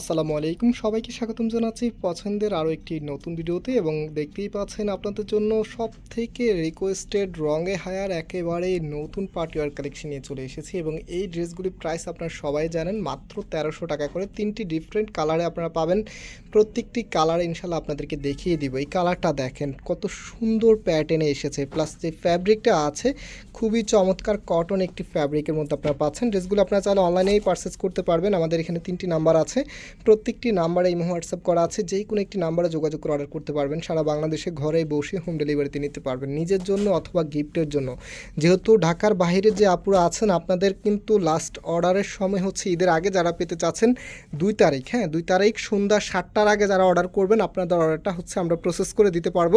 আসসালামু আলাইকুম। সবাইকে স্বাগতম জানাচ্ছি পছন্দের আরও একটি নতুন ভিডিওতে এবং দেখতেই পাচ্ছেন আপনাদের জন্য সব থেকে রিকোয়েস্টেড রঙে হায়ার একেবারে নতুন পার্টিওয়ার কালেকশন নিয়ে চলে এসেছি এবং এই ড্রেসগুলির প্রাইস আপনারা সবাই জানেন, মাত্র তেরোশো টাকা করে। তিনটি ডিফারেন্ট কালারে আপনারা পাবেন। প্রত্যেকটি কালার ইনশাল্লাহ আপনাদেরকে দেখিয়ে দিব। এই কালারটা দেখেন, কত সুন্দর প্যাটার্নে এসেছে। প্লাস যে ফ্যাব্রিকটা আছে, খুবই চমৎকার কটন একটি ফ্যাব্রিকের মধ্যে আপনারা পাচ্ছেন। ড্রেসগুলো আপনারা চাইলে অনলাইনেই পারচেস করতে পারবেন। আমাদের এখানে তিনটি নাম্বার আছে। প্রত্যেকটি নাম্বারে এই হোয়াটসঅ্যাপ করা আছে, যেই কোনো একটি নাম্বারে যোগাযোগ করে অর্ডার করতে পারবেন। সারা বাংলাদেশে ঘরে বসে হোম ডেলিভারিতে নিতে পারবেন। নিজের জন্য অথবা গিফটের জন্য। যেহেতু ঢাকার বাইরে যে আপুরা আছেন, আপনাদের কিন্তু লাস্ট অর্ডারের সময় হচ্ছে ঈদের আগে যারা পেতে চাচ্ছেন, দুই তারিখ হ্যাঁ? দুই তারিখ সন্ধ্যা সাতটার আগে যারা অর্ডার করবেন, আপনাদের অর্ডারটা হচ্ছে আমরা প্রসেস করে দিতে পারব।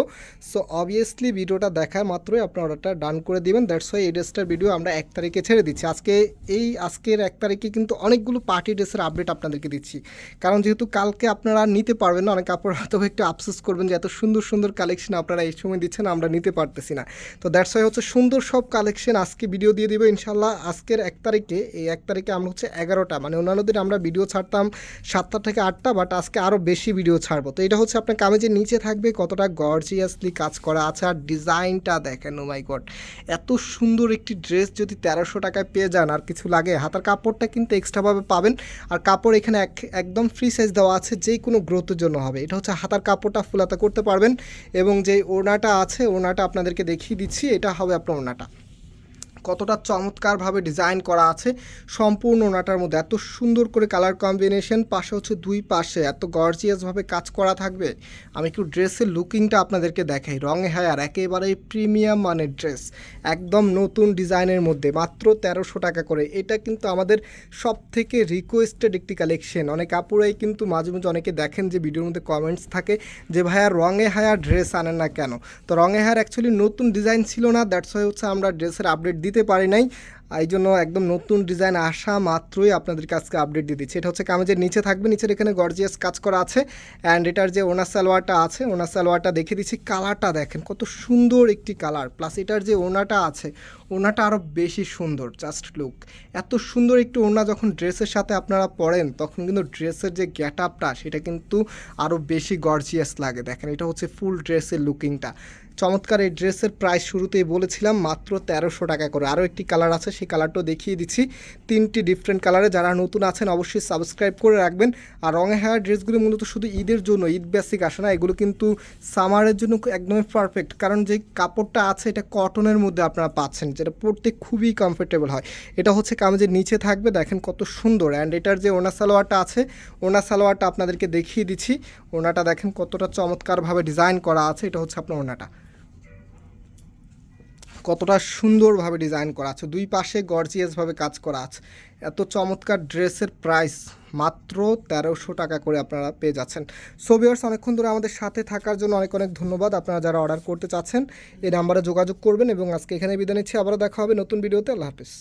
সো অবভিয়াসলি ভিডিওটা দেখা মাত্রই আপনার অর্ডারটা ডান করে দিবেন। দ্যাটস ওয়াই এই ড্রেসটার ভিডিও আমরা এক তারিখে ছেড়ে দিচ্ছি। আজকে এই, আজকের এক তারিখে কিন্তু অনেকগুলো পার্টি ড্রেসের আপডেট আপনাদেরকে দিচ্ছি। কারণ যেহেতু কালকে আপনারা নিতে পারবেন না, অনেক আপনারা হয়তো একটু আফসোস করবেন যে এত সুন্দর সুন্দর কালেকশন আপনারা এই সময় দিচ্ছেন, আমরা নিতে পারতেছি না। তো দ্যাটস ওয়াই হচ্ছে সুন্দর সব কালেকশন আজকে ভিডিও দিয়ে দিব ইনশাল্লাহ আজকের এক তারিখে, এই এক তারিখে আমরা হচ্ছে এগারোটা মানে অন্যান্য দিন আমরা ভিডিও ছাড়তাম সাতটা থেকে আটটা বাট আজকে আরও বেশি ভিডিও ছাড়বো। তো এটা হচ্ছে আপনার কামেজের নিচে থাকবে, কতটা গর্জিয়াসলি কাজ করা আছে আর ডিজাইনটা দেখেন ও মাই গড এত সুন্দর একটি ড্রেস যদি তেরোশো টাকায় পেয়ে যান, আর কিছু লাগে, হাতার কাপড়টা কিন্তু এক্সট্রাভাবে পাবেন, আর কাপড় এখানে এক একদম ফ্রি সাইজ দেওয়া আছে যে কোনো গ্রোথের জন্য হবে। এটা হচ্ছে হাতার কাপড়টা ফুলাতা করতে পারবেন এবং যে ওড়নাটা আছে, ওড়নাটা আপনাদেরকে দেখিয়ে দিচ্ছি, এটা হবে আপনার ওড়নাটা। কতটা চমৎকারভাবে ডিজাইন করা আছে, সম্পূর্ণ ওনাটার মধ্যে এত সুন্দর করে কালার কম্বিনেশন পাশে হচ্ছে দুই পাশে এত গর্জিয়াসভাবে কাজ করা থাকবে। আমি একটু ড্রেসের লুকিংটা আপনাদেরকে দেখাই। রঙে হায়ার একেবারেই প্রিমিয়াম মানের ড্রেস একদম নতুন ডিজাইনের মধ্যে, মাত্র তেরোশো টাকা করে। এটা কিন্তু আমাদের সব থেকে রিকোয়েস্টেড একটি কালেকশন অনেক আপুরাই কিন্তু মাঝে মাঝে অনেকে দেখেন যে ভিডিওর মধ্যে কমেন্টস থাকে যে, ভাইয়া, রঙে হায়ার ড্রেস আনেন না কেন? তো রঙে হায়ার অ্যাকচুয়ালি নতুন ডিজাইন ছিল না দ্যাটস ওয়াই হচ্ছে আমরা ড্রেসের আপডেট দিতে পারে নাই। এই জন্য একদম নতুন ডিজাইন আসা মাত্রই আপনাদেরকে আজকে আপডেট দিয়ে দিচ্ছি। এটা হচ্ছে কামেজের নিচে থাকবে, নিচের এখানে গর্জিয়াস কাজ করা আছে। অ্যান্ড এটার যে ওনার সালোয়ারটা আছে, ওনার সালোয়ারটা দেখে দিচ্ছি। কালারটা দেখেন, কত সুন্দর একটি কালার। প্লাস এটার যে ওনাটা আছে, ওনাটা আরও বেশি সুন্দর জাস্ট লুক এত সুন্দর একটি ওনা যখন ড্রেসের সাথে আপনারা পরেন, তখন কিন্তু ড্রেসের যে গেট আপটা সেটা কিন্তু আরও বেশি গর্জিয়াস লাগে। দেখেন, এটা হচ্ছে ফুল ড্রেসের লুকিংটা চমৎকার এই ড্রেসের প্রাইস শুরুতেই বলেছিলাম, মাত্র তেরোশো টাকা করে। আরও একটি কালার আছে সেই কালারটাও দেখিয়ে দিচ্ছি। তিনটি ডিফারেন্ট কালারে যারা নতুন আছেন অবশ্যই সাবস্ক্রাইব করে রাখবেন। আর রঙে হায়ার ড্রেসগুলো মূলত শুধু ঈদের জন্য, ঈদ বেসিক আসে না, এগুলো কিন্তু সামারের জন্য একদমই পারফেক্ট কারণ যে কাপড়টা আছে এটা কটনের মধ্যে আপনারা পাচ্ছেন, যেটা পরতে খুবই কমফোর্টেবল হয়। এটা হচ্ছে কামেজের নিচে থাকবে, দেখেন কত সুন্দর। অ্যান্ড এটার যে ওনা সালোয়ারটা আছে, ওনা সালোয়ারটা আপনাদেরকে দেখিয়ে দিচ্ছি। ওনাটা দেখেন কতটা চমৎকারভাবে ডিজাইন করা আছে, এটা হচ্ছে আপনার ওনাটা। কতটা সুন্দরভাবে ডিজাইন করা আছে, দুই পাশে গর্জিয়াসভাবে কাজ করা আছে। এত চমৎকার ড্রেসের প্রাইস মাত্র তেরোশো টাকা করে আপনারা পেয়ে যাচ্ছেন। সোভিয়ার্স অনেকক্ষণ ধরে আমাদের সাথে থাকার জন্য অনেক অনেক ধন্যবাদ। আপনারা যারা অর্ডার করতে চাচ্ছেন, এই নাম্বারে যোগাযোগ করবেন এবং আজকে এখানে বিদায় নিচ্ছি। আবারও দেখা হবে নতুন ভিডিওতে আল্লাহ হাফিজ।